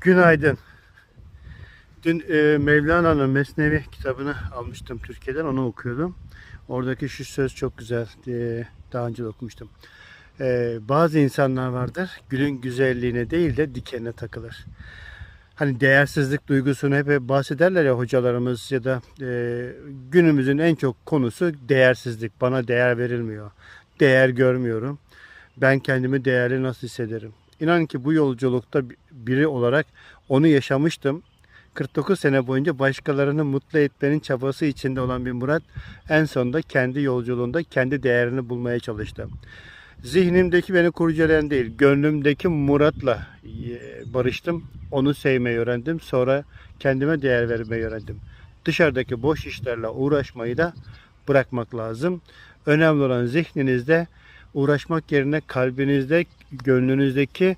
Günaydın. Dün e, Mevlana'nın Mesnevi kitabını almıştım Türkiye'den, onu okuyordum. Oradaki şu söz çok güzel, e, daha önce de okumuştum. E, bazı insanlar vardır, gülün güzelliğine değil de dikenine takılır. Hani değersizlik duygusunu hep bahsederler ya hocalarımız ya da e, günümüzün en çok konusu değersizlik. Bana değer verilmiyor, değer görmüyorum. Ben kendimi değerli nasıl hissederim? İnan ki bu yolculukta biri olarak onu yaşamıştım. 49 sene boyunca başkalarını mutlu etmenin çabası içinde olan bir Murat en sonunda kendi yolculuğunda kendi değerini bulmaya çalıştı. Zihnimdeki beni kurcalayan değil, gönlümdeki Murat'la barıştım. Onu sevmeyi öğrendim. Sonra kendime değer vermeyi öğrendim. Dışarıdaki boş işlerle uğraşmayı da bırakmak lazım. Önemli olan zihninizde uğraşmak yerine kalbinizde, gönlünüzdeki